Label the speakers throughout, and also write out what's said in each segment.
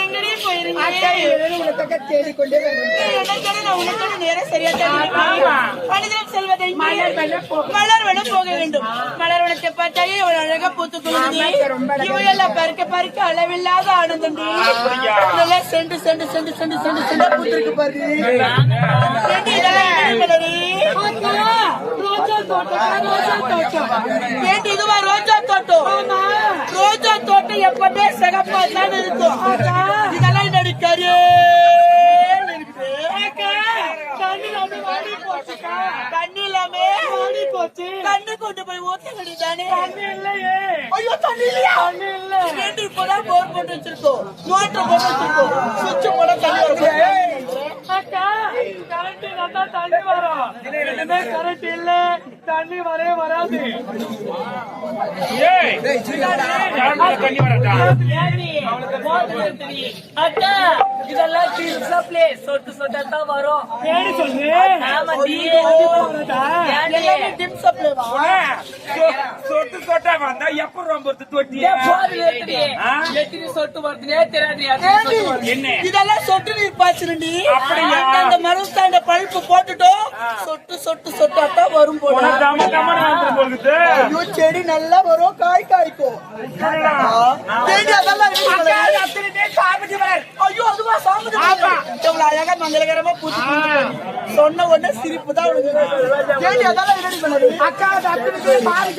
Speaker 1: எங்கடி போயிருங்க
Speaker 2: உனக்காக தேடிக்கொண்டே
Speaker 1: உனக்கான நேரம் சரியா மனிதன் செல்வதை
Speaker 2: மலர் வன
Speaker 1: போக வேண்டும். மலர் வனத்தை பார்த்தாலே இவ்வளவு அழகா பூத்து
Speaker 2: அழகா
Speaker 1: இவையெல்லாம் பறிக்க பறிக்க அளவில்லாத ஆனந்தம் நல்லா செண்டு செண்டு செண்டு செண்டு செண்டு செண்டு பூத்திருக்கு பாரு. ஏண்டி இதெல்லாம் என்னடி மலரு? ரோஜா தோட்டம் ரோஜா தோட்டம். இதுவா ரோஜா தோட்டம். எப்பவுமே சிகப்பா தான் இருக்கும் இதெல்லாம் என்னடி கரு தண்ணி இல்லாம போச்சு. தண்ணி கொண்டு போய் ஊத்த வேண்டியதானே ஐயோ தண்ணி இல்லையா தண்ணி இல்ல ஏண்டி இப்பதான் போர் போட்டு வச்சிருக்கோம். மோட்டர் போட்டு வச்சிருக்கோம். சுவிட்ச் போட தண்ணி வரும்.
Speaker 3: அக்கா கரண்ட் நல்லா தண்ணி வரும். இனிமே கரண்ட் இல்ல. தண்ணி வரவே வராது.
Speaker 4: தண்ணி வரட்டா
Speaker 3: அக்கா இதெல்லாம் பிளேஸ் சொட்டு சொட்டத்தான் வரும் ஏன்னு சொல்லு
Speaker 1: எல்லாமே
Speaker 4: சொட்டு சொட்டா வந்தா எப்ப ரொம்ப?
Speaker 3: எத்தனை சொட்டு வருதுனே தெரியாது சொட்டு.
Speaker 4: என்ன
Speaker 1: இதெல்லாம் சொட்டு நீர் பாய்ச்சலுண்டி
Speaker 4: அப்படியா?
Speaker 1: அந்த மரத்தாண்ட பழுப்பு போட்டுட்டோம் சொட்டு சொட்டு சொட்டாத்தான் வரும் போல செடி நல்லா வரும் காய் காய்க்கும் அதெல்லாம் சொன்ன உடனே சிரிப்பு தான்
Speaker 2: அக்கா அது அத்தனைக்கு மாறி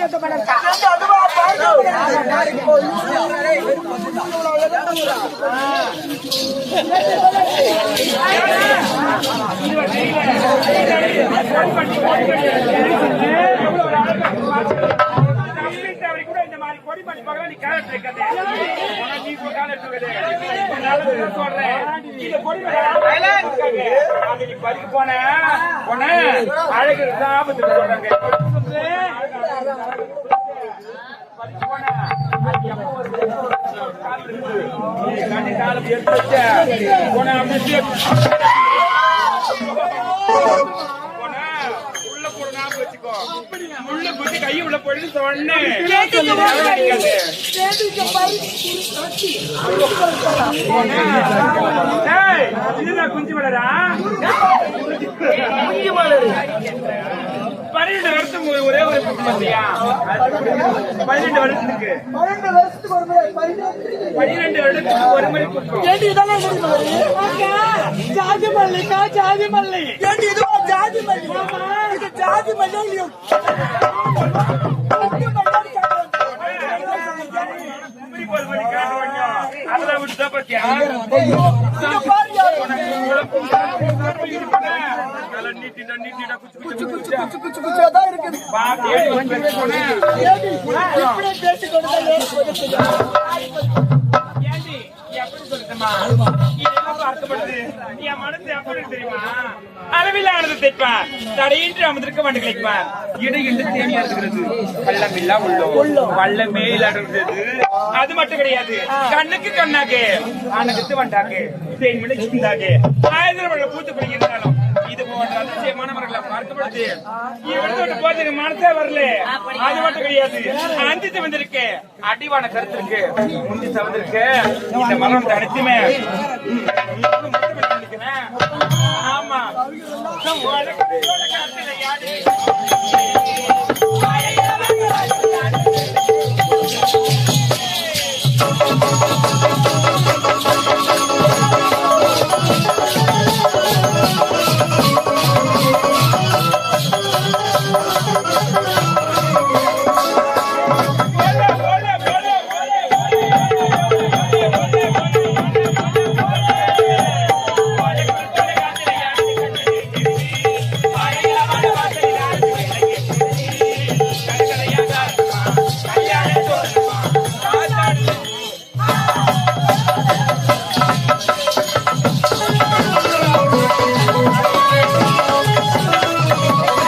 Speaker 1: அழகா
Speaker 4: தம்பி கூட இந்த மாதிரி கொடி பண்ணி பார்க்கலாம் நீ கேரட் வைக்காதே உனக்கு போன அழகு ஆபத்து சொல்றாங்க போன குத்தி கை உள்ள போயிட்டு சொன்னேன் ஏய், இதுதான் குஞ்சு மலரா? பன்னிரெண்டு வருஷம் ஒரே ஒரு குஞ்சு மலரியா பன்னிரெண்டு வருஷத்துக்கு.
Speaker 1: பன்னெண்டு வருஷத்துக்கு ஒரு முறை பன்னெண்டு
Speaker 4: பன்னிரெண்டு வருடத்துக்கு ஒரு
Speaker 3: ஜாதி மல்லி
Speaker 1: ஜாதி மல்லி. இது ஜாதி மல்லி. இல்லையோ
Speaker 4: குமரி போர் எப்படி சொல்லுதம்மா? அர்த்தப்படுது? என் மனசு எப்படி தெரியுமா? அளவில்லானது தைப்பார். தடையின்றி அமர்ந்திருக்க வண்டு கிடைப்பார். இடையின்றி தேனியா இருக்கிறது. பள்ளமில்லா உள்ளம். பள்ளமே இல்லாதது. அது மட்டும் கிடையாது கண்ணுக்கு கண்ணாக்கு அணகுத்து வண்டாக்கு தேன்மலை சிந்தாக்கு ஆயிரம் பூத்து பிடிக்கிறாலும் இது போன்ற அதிசயமானவர்களை பார்க்கப்படுது இவன் விட்டு போறதுக்கு மனசே வரல. அது மட்டும் கிடையாது. அந்தித்து வந்திருக்கு. அடிவான கருத்து இருக்கு முந்தி சவந்திருக்கு இந்த மரம் தனித்துமே. ஆமா.